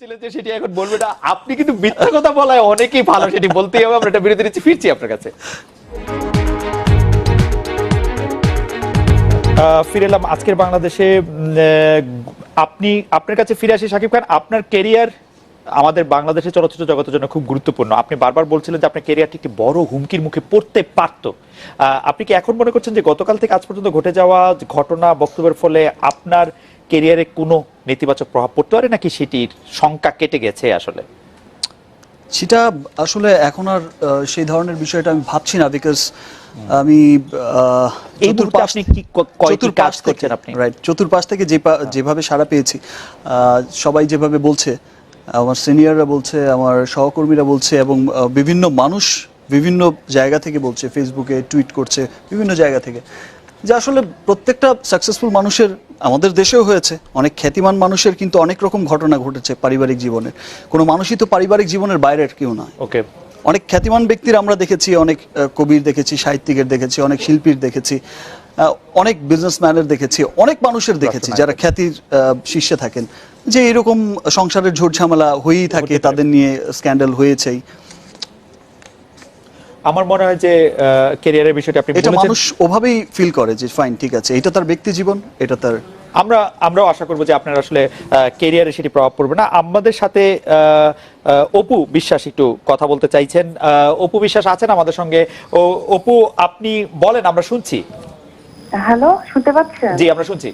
বলেছিলেন যে সেটি এখন বলবে না। আপনি কিন্তু মিথ্যা কথা বলায় অনেকেই ভালো, সেটি বলতেই হবে। আমরা বিরতি নিচ্ছি, ফিরছি আপনার কাছে। ফিরে এলাম আজকের বাংলাদেশে। আপনি, আপনার কাছে ফিরে আসি শাকিব খান, আপনার কেরিয়ার আমাদের বাংলাদেশের চলচ্চিত্র জগতের জন্য খুব গুরুত্বপূর্ণ। আপনি বারবার বলছিলেন যে আপনার কেরিয়ারটি একটি বড় হুমকির মুখে পড়তে পারত। আপনি কি এখন মনে করছেন যে গতকাল থেকে আজ পর্যন্ত ঘটে যাওয়া ঘটনা, বক্তব্যের ফলে আপনার কেরিয়ারে কোনো নেতিবাচক প্রভাব পড়তে পারে নাকি সেটির শঙ্কা কেটে গেছে আসলে? সেটা আসলে এখন আর সেই ধরনের বিষয়টা আমি ভাবছি না বিকজ আমি চতুর্পাশ- থেকে- চতুর্পাশ থেকে যে পা- যেভাবে সাড়া পেয়েছি সবাই যেভাবে বলছে আমার সিনিয়ররা বলছে আমার সহকর্মীরা বলছে এবং বিভিন্ন মানুষ বিভিন্ন জায়গা থেকে বলছে ফেসবুকে টুইট করছে বিভিন্ন জায়গা থেকে। যে আসলে প্রত্যেকটা সাকসেসফুল মানুষের আমাদের দেশেও হয়েছে। অনেক খ্যাতিমান মানুষের কিন্তু অনেক রকম ঘটনা ঘটেছে পারিবারিক জীবনে। কোনো মানুষই তো পারিবারিক জীবনের বাইরের কেউ নয়। ওকে। অনেক খ্যাতিমান ব্যক্তির আমরা দেখেছি অনেক কবির দেখেছি সাহিত্যিকের দেখেছি অনেক শিল্পীর দেখেছি অনেক বিজনেসম্যানের দেখেছি অনেক মানুষের দেখেছি যারা খ্যাতির শীর্ষে থাকেন। যে এরকম সংসারের ঝোট ঝামেলা হয়েই থাকে তাদের নিয়ে স্ক্যান্ডাল হয়েছেই। আমার মনে হয় যে কেরিয়ারের বিষয়টি আপনি এটা মানুষ ওভাবেই ফিল করে যে ফাইন ঠিক আছে। এটা তার ব্যক্তি জীবন এটা তার আমরা আমরাও আশা করব যে আপনার আসলে কেরিয়ারে সেটি প্রভাব পড়বে না। আমাদের সাথে আহ, আহ, অপু বিশ্বাস একটু কথা বলতে চাইছেন। আহ, অপু বিশ্বাস আছেন আমাদের সঙ্গে। ও অপু আপনি বলেন আমরা শুনছি। হ্যালো শুনতে পাচ্ছেন? জি আমরা শুনছি।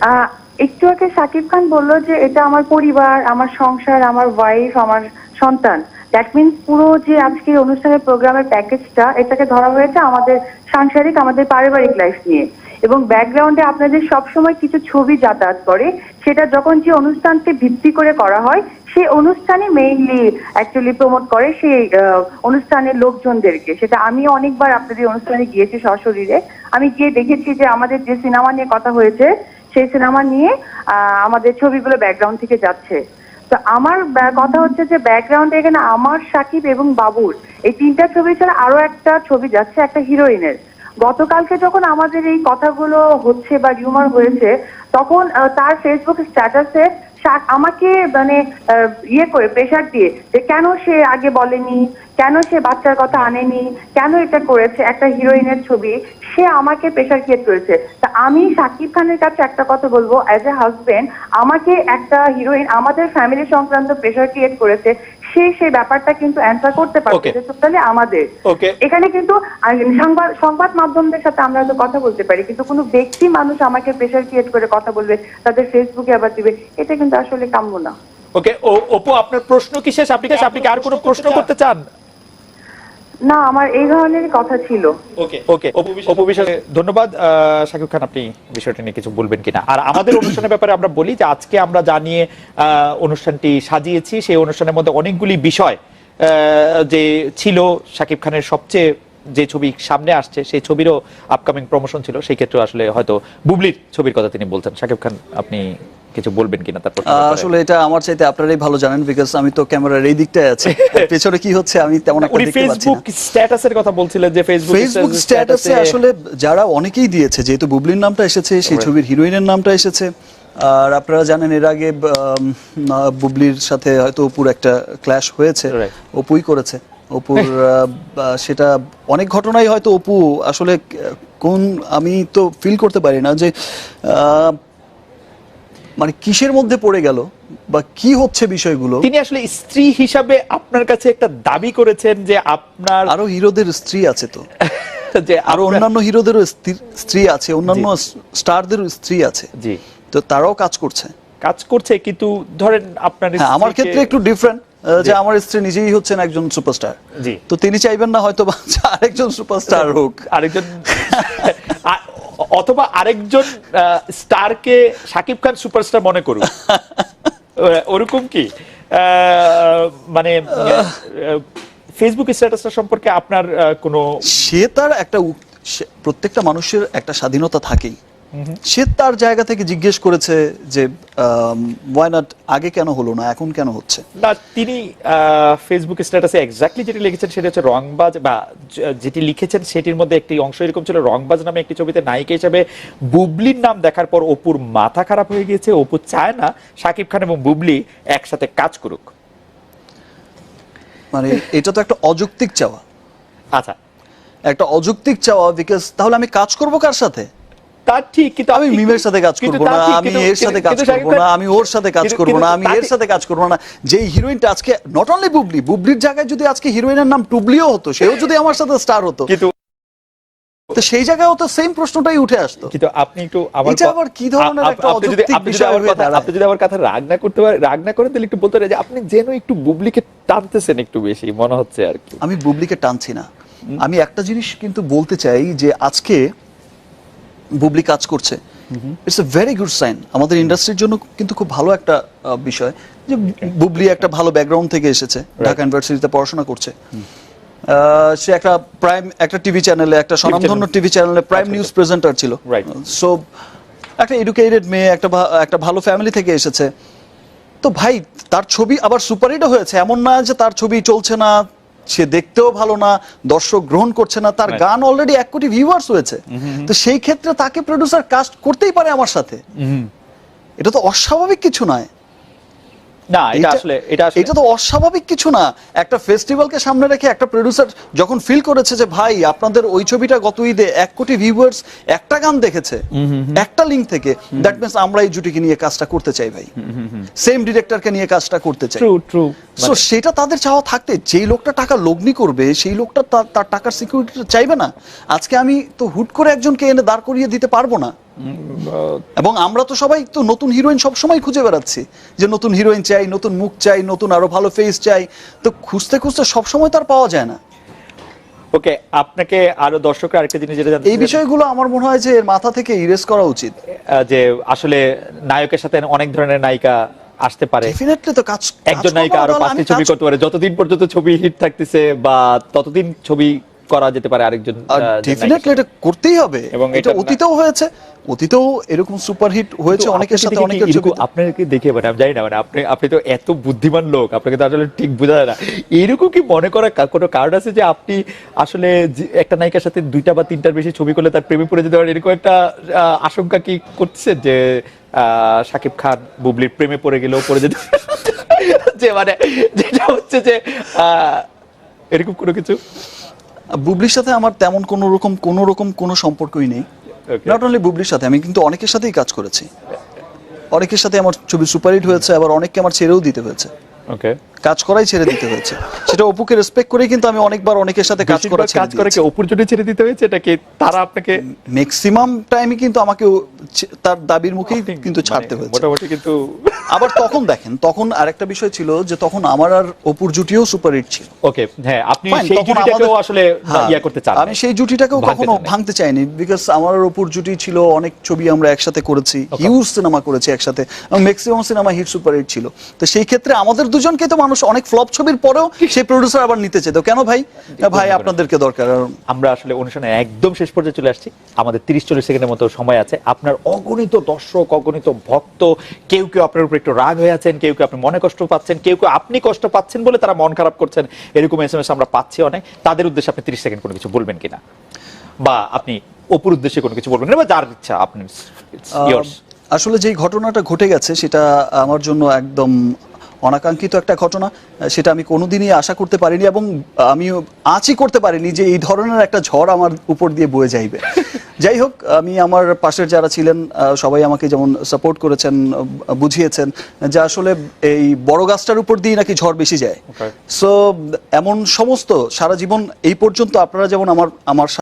আহ, একটু আগে সাকিব খান বলল যে এটা আমার পরিবার আমার সংসার আমার ওয়াইফ আমার সন্তান। দ্যাট মিনস পুরো যে আজকের অনুষ্ঠানের প্রোগ্রামের প্যাকেজটা, এটাকে ধরা হয়েছে আমাদের সাংসারিক, আমাদের পারিবারিক লাইফ নিয়ে। এবং ব্যাকগ্রাউন্ডে আপনাদের সবসময় কিছু ছবি যাতায়াত করে, সেটা যখন যে অনুষ্ঠানকে ভিত্তি করে করা হয়, সেই অনুষ্ঠানে মেইনলি অ্যাকচুয়ালি প্রমোট করে সেই অনুষ্ঠানের লোকজনদেরকে। সেটা আমি অনেকবার আপনাদের অনুষ্ঠানে গিয়েছি সশরীরে। আমি গিয়ে দেখেছি যে আমাদের যে সিনেমা নিয়ে কথা হয়েছে, সেই সিনেমা নিয়ে আমাদের ছবিগুলো ব্যাকগ্রাউন্ড থেকে যাচ্ছে। তো আমার কথা হচ্ছে যে ব্যাকগ্রাউন্ডে এখানে আমার, সাকিব এবং বাবুর এই তিনটা ছবি ছাড়া আরও একটা ছবি যাচ্ছে একটা হিরোইনের। গতকালকে যখন আমাদের এই কথাগুলো হচ্ছে বা রিউমার হয়েছে, তখন তার ফেসবুক স্ট্যাটাসে আমাকে মানে ইয়ে করে প্রেশার দিয়ে যে কেন সে আগে বলেনি? কেন সে বাচ্চার কথা আনেনি? কেন এটা করেছে? একটা হিরোইনের ছবি। সে আমাকে প্রেশার ক্রিয়েট করেছে। আমি সাকিব খানের কাছে একটা কথা বলব অ্যাজ এ হাজবেন্ড আমাকে একটা হিরোইন আমাদের ফ্যামিলি সংক্রান্ত প্রেশার ক্রিয়েট করেছে সে সেই ব্যাপারটা কিন্তু অ্যান্সার করতে পারছে. আমাদের। এখানে কিন্তু সংবাদ সংবাদ মাধ্যমদের সাথে আমরা তো কথা বলতে পারি কিন্তু কোনো ব্যক্তি মানুষ আমাকে প্রেশার ক্রিয়েট করে কথা বলবে তাদের ফেসবুকে আবার দিবে এটা কিন্তু আসলে কাম্য না। ওকে ও অপু আপনার প্রশ্ন কি শেষ? আপনি আপনি আর কোনো প্রশ্ন করতে চান? না আমার এই ধরনের কথা ছিল। ওকে ওকে অপু বিশ্বাস ধন্যবাদ। শাকিব খান আপনি বিষয়টা নিয়ে কিছু বলবেন কিনা? আর আমাদের অনুষ্ঠানের ব্যাপারে আমরা বলি যে আজকে আমরা জানিয়ে অনুষ্ঠানটি সাজিয়েছি সেই অনুষ্ঠানের মধ্যে অনেকগুলি বিষয় আহ, যে ছিল শাকিব খানের সবচেয়ে যে ছবি সামনে আসছে সেই ছবিরও আপকামিং প্রমোশন ছিল। সেই ক্ষেত্রে আসলে হয়তো বুবলির ছবির কথা তিনি বলছেন শাকিব খান আপনি কিছু বলবেন কিনা তারপর আসলে এটা আমার চাইতে আপনারাই ভালো জানেন বিকজ আমি তো ক্যামেরার এই দিকটায় আছি। পেছনে কি হচ্ছে আমি তেমন একটা দেখতে পাচ্ছি ফেসবুক স্ট্যাটাসের কথা বলছিলেন যে ফেসবুক ফেসবুক স্ট্যাটাসে আসলে যারা অনেকেই দিয়েছে যেহেতু বুবলির নামটা এসেছে সেই ছবির হিরোইনের নামটা এসেছে। আর আপনারা জানেন এর আগে আহ, বুবলির সাথে হয়তো অপুর একটা ক্ল্যাশ হয়েছে. অপুই করেছে। অপুর আহ, সেটা অনেক ঘটনাই হয়তো অপু আসলে কোন আমি তো ফিল করতে পারি না যে আহ, মানে কিসের মধ্যে পড়ে গেল বা কি হচ্ছে বিষয়গুলো? তিনি আসলে স্ত্রী হিসাবে আপনার কাছে একটা দাবি করেছেন যে আপনার আরও হিরোদের স্ত্রী আছে তো। যে আরও অন্যান্য হিরোদেরও স্ত্রী- আছে অন্যান্য স্টারদেরও স্ত্রী আছে। জি। তো তারাও কাজ করছে। কাজ করছে কিন্তু ধরেন আপনার হ্যাঁ আমার ক্ষেত্রে একটু ডিফারেন্ট যে আমার স্ত্রী নিজেই হচ্ছেন একজন সুপারস্টার জি। তো তিনি চাইবেন না হয়তো আরেকজন সুপারস্টার হোক। আরেকজন অথবা আরেকজন স্টারকে সাকিব খান সুপারস্টার মনে করুন ওরকম কি? আহ, মানে ফেসবুক স্ট্যাটাসটা সম্পর্কে আপনার কোনো সে তার একটা প্রত্যেকটা মানুষের একটা স্বাধীনতা থাকেই। সে তার জায়গা থেকে জিজ্ঞেস করেছে যে ওয়াই নট আগে কেন হলো না এখন কেন হচ্ছে? না তিনি ফেসবুক স্ট্যাটাসে এক্স্যাক্টলি যেটি লিখেছেন সেটা হচ্ছে রংবাজ বা যেটি লিখেছেন সেটির মধ্যে একটি অংশ এরকম ছিল রংবাজ নামে একটি ছবিতে নায়িকা হিসেবে বুবলির নাম দেখার পর অপুর মাথা খারাপ হয়ে গিয়েছে অপু চায় না শাকিব খান এবং বুবলি একসাথে কাজ করুক। মানে এটা তো একটা অযৌক্তিক চাওয়া। আচ্ছা। একটা অযৌক্তিক চাওয়া বিকজ তাহলে আমি কাজ করব কার সাথে? তা ঠিক কিন্তু আমি মিমের সাথে কাজ করব না আমি এর সাথে কাজ করব না আমি ওর সাথে কাজ করব না আমি এর সাথে কাজ করব না। যেই হিরোইনটা আজকে নট অনলি বুবলি বুবলির জায়গায় যদি আজকে হিরোইনের নাম টুবলিও হতো সেও যদি আমার সাথে স্টার হতো কিন্তু তো সেই জায়গায়ও তো সেম প্রশ্নটাই উঠে আসতো। কিন্তু আপনি একটু আমার এটা আবার কি ধরনের একটা আপনি যদি অযৌক্তিক বিষয় হয়ে দাঁড়ায়? আপনি যদি আমার কথা রাগ না করতে পারেন রাগ না করেন তাহলে একটু বলতে পারেন যে আপনি যেন একটু বুবলিকে টানতেছেন একটু বেশি মনে হচ্ছে আর কি। আমি বুবলিকে টানছি না। আমি একটা জিনিস কিন্তু বলতে চাই যে আজকে বুবলি কাজ করছে। It's a very good sign আমাদের ইন্ডাস্ট্রির জন্য কিন্তু খুব ভালো একটা বিষয় যে বুবলি একটা ভালো ব্যাকগ্রাউন্ড থেকে এসেছে। ঢাকা ইউনিভার্সিটিতে পড়াশোনা করছে। সে একটা প্রাইম একটা টিভি চ্যানেলে একটা স্বনামধন্য টিভি চ্যানেলে প্রাইম নিউজ প্রেজেন্টার ছিল. সো একটা এডুকেটেড মেয়ে একটা একটা ভালো ফ্যামিলি থেকে এসেছে। তো ভাই তার ছবি আবার সুপারহিটও হয়েছে। এমন না যে তার ছবি চলছে না। সে দেখতেও ভালো না দর্শক গ্রহণ করছে না তার গান অলরেডি এক কোটি ভিউয়ার্স হয়েছে। তো সেই ক্ষেত্রে তাকে প্রডিউসার কাস্ট করতেই পারে আমার সাথে। এটা তো অস্বাভাবিক কিছু নয়। না এটা আসলে এটা এটা তো অস্বাভাবিক কিছু না। একটা ফেস্টিভ্যালকে সামনে রেখে একটা প্রডিউসার যখন ফিল করেছে যে ভাই আপনাদের ওই ছবিটা গত ঈদে এক কোটি ভিউয়ার্স একটা গান দেখেছে একটা লিঙ্ক থেকে দ্যাট মিনস আমরা এই জুটিকে নিয়ে কাজটা করতে চাই ভাই। সেম ডিরেক্টরকে নিয়ে কাজটা করতে চাই। ট্রু ট্রু সো সেটা তাদের চাওয়া থাকতে যেই লোকটা টাকা লগ্নি করবে সেই লোকটা তার টাকার সিকিউরিটি চাইবে না। আজকে আমি তো হুট করে একজনকে এনে দাঁড় করিয়ে দিতে পারব না। এবং আমরা তো সবাই তো নতুন হিরোইন সব সময় খুঁজে বেড়াচ্ছি যে নতুন হিরোইন চাই নতুন মুখ চাই নতুন আরও ভালো ফেস চাই তো খুঁজতে খুঁজতে সব সময় তার পাওয়া যায় না। ওকে আপনাকে আরও দর্শকরা আরেকটা জিনিস যেটা এই বিষয়গুলো আমার মনে হয় যে মাথা থেকে ইরেজ করা উচিত। যে আসলে নায়কের সাথে অনেক ধরনের নায়িকা আসতে পারে। ডেফিনেটলি তো কাজ একজন নায়িকা আরও পাঁচটি ছবি করতে পারে। যতদিন পর্যন্ত ছবি হিট থাকতেছে বা ততদিন ছবি করা যেতে পারে আরেকজন ডেফিনেটলি এটা করতেই হবে। এবং এটা অতীতেও হয়েছে অতীতেও এরকম সুপারহিট হয়েছে অনেকের সাথে অনেকের ছবি আপনাকে দেখে মানে আমি জানি না মানে আপনি আপনি তো এত বুদ্ধিমান লোক আপনাকে তো আসলে ঠিক বোঝা যায় না। এরকম কি মনে করা কোনো কারণ আছে যে আপনি আসলে একটা নায়িকার সাথে দুইটা বা তিনটার বেশি ছবি করলে তার প্রেমে পড়ে যেতে পারে? এরকম একটা আশঙ্কা কি করছেন যে আহ, শাকিব খান বুবলির প্রেমে পড়ে গেলেও পড়ে যেতে যে মানে যেটা হচ্ছে যে আহ, এরকম কোনো কিছু? বুবলির সাথে আমার তেমন কোনো রকম কোনো রকম কোনো সম্পর্কই নেই. নট অনলি বুবলির সাথে আমি কিন্তু অনেকের সাথেই কাজ করেছি। অনেকের সাথে আমার ছবি সুপারহিট হয়েছে আবার অনেককে আমার ছেড়েও দিতে হয়েছে। ওকে কাজ করাই ছেড়ে দিতে হয়েছে। সেটা অপুকে রেসপেক্ট করেই কিন্তু আমি অনেকবার অনেকের সাথে কাজ করা কাজ করে কি অপুর জন্য ছেড়ে দিতে হয়েছে? এটা কি তারা আপনাকে ম্যাক্সিমাম টাইমে কিন্তু আমাকে তার দাবির মুখেই কিন্তু ছাড়তে মানে হয়েছে। মোটামুটি কিন্তু আবার তখন দেখেন তখন আরেকটা বিষয় ছিল যে তখন আমার আর অপুর জুটিও সুপারহিট ছিল। ওকে হ্যাঁ আপনি সেই জুটিটাকেও আসলে হ্যাঁ, ইয়া করতে চান আমি সেই জুটিটাকেও কখনো ভাঙতে চাইনি বিকজ আমার আর অপুর জুটি ছিল অনেক ছবি আমরা একসাথে করেছি হিউজ সিনেমা করেছি একসাথে maximum cinema hit super hit ছিল। তো সেই ক্ষেত্রে আমাদের দুজনকে তো মানুষ অনেক ফ্লপ ছবির পরেও সেই প্রডিউসার আবার নিতে চেত। কেন ভাই? ভাই আপনাদেরকে দরকার। আমরা আসলে অনুষ্ঠানের একদম শেষ পর্যায়ে চলে আসছি। আমাদের তিরিশ চল্লিশ সেকেন্ডের মতো সময় আছে। আপনার অগণিত দর্শক অগণিত ভক্ত কেউ কেউ আপনার উপর একটু রাগ হয়ে আছেন কেউ কেউ আপনি মনে কষ্ট পাচ্ছেন কেউ কেউ আপনি কষ্ট পাচ্ছেন বলে তারা মন খারাপ করছেন এরকম এস এম এস আমরা পাচ্ছি অনেক। তাদের উদ্দেশ্যে আপনি তিরিশ সেকেন্ড কোনো কিছু বলবেন কিনা? বা আপনি অপুর উদ্দেশ্যে কোনো কিছু বলবেন বা যার ইচ্ছা আপনি আসলে যেই ঘটনাটা ঘটে গেছে সেটা আমার জন্য একদম অনাকাঙ্ক্ষিত একটা ঘটনা সেটা আমি কোনোদিনই আশা করতে পারিনি এবং আমি আঁচই করতে পারিনি যে এই ধরনের একটা ঝড় আমার উপর দিয়ে বয়ে যাইবে। যাই হোক আমি আমার পাশের যারা ছিলেন সবাই আমাকে যেমন সাপোর্ট করেছেন বুঝিয়েছেন যে আসলে এই বড় গাছটার উপর দিয়ে নাকি ঝড় বেশি যায়। সো এমন সমস্ত সারা জীবন এই পর্যন্ত আপনারা যেমন আমার আমার